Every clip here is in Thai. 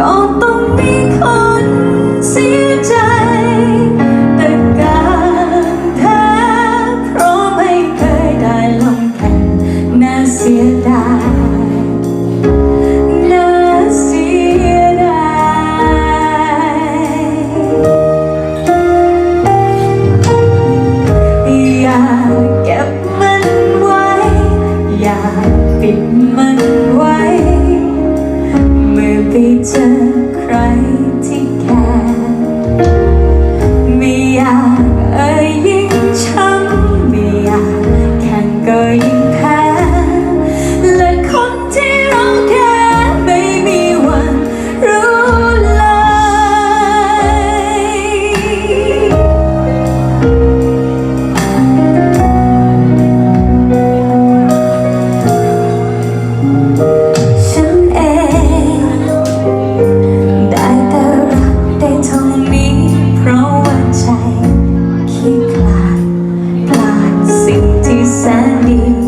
ก็ต้องมีคนเสียใจ แต่การแท้เพราะไม่เคยได้ลงแข่งน่าเสียดายน่าเสียดายอยากเก็บมันไว้ อยากปิด 爱你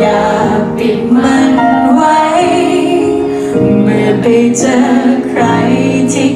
อย่าปิดมันไว้ เมื่อไปเจอใครที่